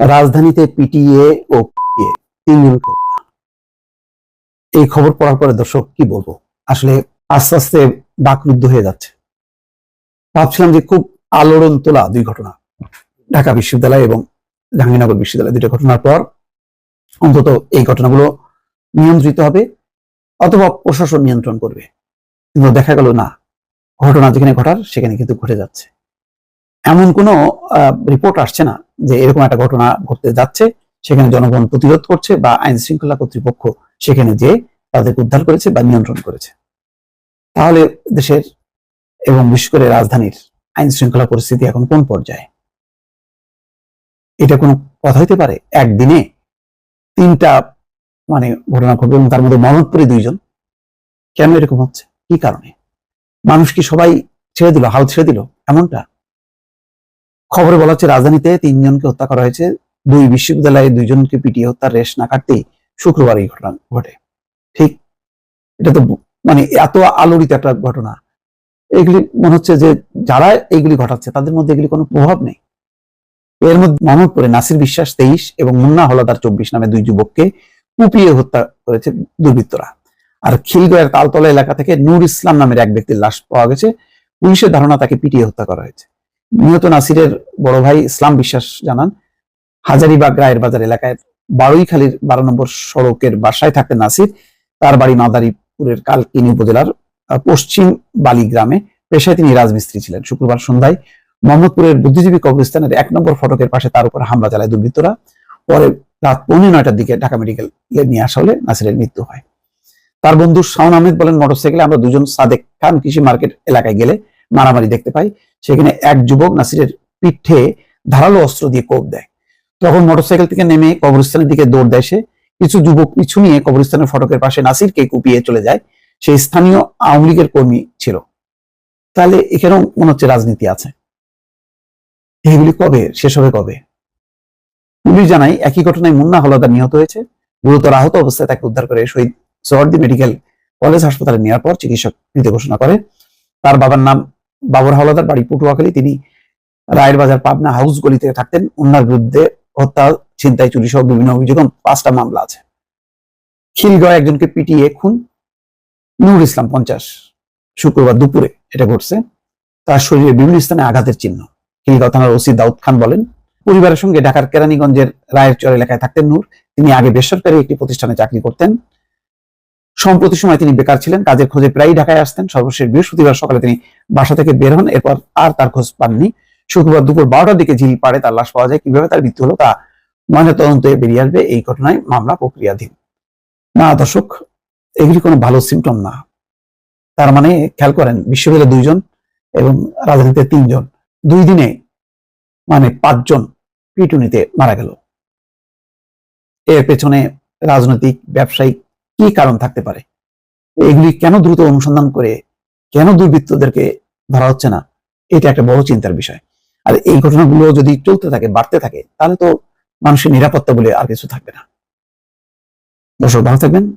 রাজধানীতে পিটিএ ও পিটিএ। এই খবর পড়ার পরে দর্শক, কি বলব? আসলে আস্তে আস্তে বাকরুদ্ধ হয়ে যাচ্ছে। ভাবছিলাম যে খুব আলোড়ন তোলা দুই ঘটনা। ঢাকা বিশ্ববিদ্যালয় এবং জাহাঙ্গীরনগর বিশ্ববিদ্যালয় দুইটা ঘটনার পর অন্তত এই ঘটনাগুলো নিয়ন্ত্রিত হবে অথবা প্রশাসন নিয়ন্ত্রণ করবে। কিন্তু দেখা গেল, না। ঘটনা যেখানে ঘটার, সেখানে কিন্তু ঘটে যাচ্ছে। এমন কোনো রিপোর্ট আসছে না যে এরকম একটা ঘটনা ঘটতে যাচ্ছে, সেখানে জনগণ প্রতিরোধ করছে বা আইন শৃঙ্খলা কর্তৃপক্ষ সেখানে যে তাদেরকে উদ্ধার করেছে বা নিয়ন্ত্রণ করেছে। তাহলে দেশের এবং বিশেষ করে রাজধানীর আইন শৃঙ্খলা পরিস্থিতি এখন কোন পর্যায়ে? এটা কোনো কথা হইতে পারে? একদিনে তিনটা মানে ঘটনা ঘটবে এবং তার মধ্যে মোহাম্মদপুরে দুইজন। কেন এরকম হচ্ছে? কি কারণে? মানুষ কি সবাই ছেড়ে দিল, হাল ছেড়ে দিল? এমনটা? খবরে বলা হচ্ছে রাজধানীতে তিনজনকে হত্যা করা হয়েছে। দুই বিশ্ববিদ্যালয়ে দুইজনকে পিটিয়ে হত্যার রেশ না কাটতেই শুক্রবার এই ঘটনা ঘটে। ঠিক এটা তো মানে এত আলোড়িত একটা ঘটনা। এগুলি মনে হচ্ছে যে যারা এইগুলি ঘটাচ্ছে, তাদের মধ্যে এগুলি কোনো প্রভাব নেই। এর মধ্যে মোহাম্মদপুরে নাসির বিশ্বাস তেইশ এবং মুন্না হলাদার চব্বিশ নামে দুই যুবককে কুপিয়ে হত্যা করেছে দুর্বৃত্তরা। আর খিলগয়ের তালতলা এলাকা থেকে নূর ইসলাম নামের এক ব্যক্তির লাশ পাওয়া গেছে। পুলিশের ধারণা তাকে পিটিয়ে হত্যা করা হয়েছে। নিহত নাসিরের বড় ভাই ইসলাম বিশ্বাস জানান, হাজারিবাগ রায়ের বাজার এলাকায় বারুইখালীর বারো নম্বর সড়কের বাসায় থাকতেন নাসির। তার বাড়ি মাদারীপুরের কালকিনি উপজেলার পশ্চিম বালি গ্রামে। পেশায় তিনি রাজমিস্ত্রি ছিলেন। শুক্রবার সন্ধ্যায় মোহাম্মদপুরের বুদ্ধিজীবী কবরস্থানের এক নম্বর ফটকের পাশে তার উপর হামলা চালায় দুর্বৃত্তরা। পরে রাত পৌনে নয়টার দিকে ঢাকা মেডিকেলে নিয়ে আসা হলে নাসিরের মৃত্যু হয়। তার বন্ধু শাওন আহমেদ বলেন, মোটরসাইকেলে আমরা দুজন সাদেক খান কৃষি মার্কেট এলাকায় গেলে মারামারি দেখতে পাই। সেখানে এক যুবক নাসিরের পিঠে ধারালো অস্ত্র দিয়ে কোপ দেয়। তখন মোটরসাইকেল থেকে নেমে কবরস্থানের দিকে দৌড় দেয় সে। কিছু যুবক পিছু নিয়ে কবরস্থানের ফটকের পাশে নাসিরকে কুপিয়ে চলে যায়। সেই স্থানীয় আওয়ামী লীগের কর্মী ছিল। তাহলে এখানেও মনে হচ্ছে রাজনীতি আছে। এইগুলি কবে? শেষ হবে কবে? পুলিশ জানায়, একই ঘটনায় মুন্না হলাদার নিহত হয়েছে। গুরুতর আহত অবস্থায় তাকে উদ্ধার করে শহীদ সোহরদি মেডিকেল কলেজ হাসপাতালে নেওয়ার পর চিকিৎসক মৃত ঘোষণা করে। তার বাবার নাম বাবর হাওলাদার বাড়ি পটুয়াখালী। তিনি রায়ের বাজার পাবনা হাউস গলিতে থাকতেন। উনার বিরুদ্ধে হত্যা, ছিনতাই চুরি সহ বিভিন্ন অভিযোগ পাঁচটা মামলা আছে। খিলগাঁও একজনকে পিটিয়ে খুন নূর ইসলাম পঞ্চাশ। শুক্রবার দুপুরে এটা ঘটছে। তার শরীরে বিভিন্ন স্থানে আঘাতের চিহ্ন। খিলগাঁও থানার ওসি দাউদ খান বলেন, পরিবারের সঙ্গে ঢাকার কেরানীগঞ্জের রায়ের চর এলাকায় থাকতেন নূর। তিনি আগে বেসরকারি একটি প্রতিষ্ঠানে চাকরি করতেন। সম্প্রতি সময় তিনি বেকার ছিলেন, কাজের খোঁজে প্রায়ই ঢাকায় আসতেন। সর্বশেষ বৃহস্পতিবার সকালে তিনি বাসা থেকে বের হন, এরপর আর তার খোঁজ পাননি। শুক্রবার দুপুর বারোটার দিকে ঝিল পাড়ে তার লাশ পাওয়া যায়। কীভাবে তার মৃত্যু হলো তা ময়নাতদন্তে বেরিয়ে আসবে এই ঘটনায় মামলা প্রক্রিয়াধীন। না দর্শক, এগুলি কোনো ভালো সিমটম না। তার মানে খেয়াল করেন বিশ্ববিদ্যালয়ে দুইজন এবং রাজধানীতে তিনজন। দুই দিনে মানে পাঁচজন পিটুনিতে মারা গেল। এর পেছনে রাজনৈতিক, ব্যবসায়িক কি কারণ থাকতে পারে? এগুলি কেন দ্রুত অনুসন্ধান করে কেন দুর্বৃত্তদেরকে ধরা হচ্ছে না? এটা একটা বড় চিন্তার বিষয়। আর এই ঘটনাগুলো যদি চলতে থাকে, বাড়তে থাকে, তাহলে তো মানুষের নিরাপত্তা বলে আর কিছু থাকবে না। দর্শক, ভালো থাকবেন।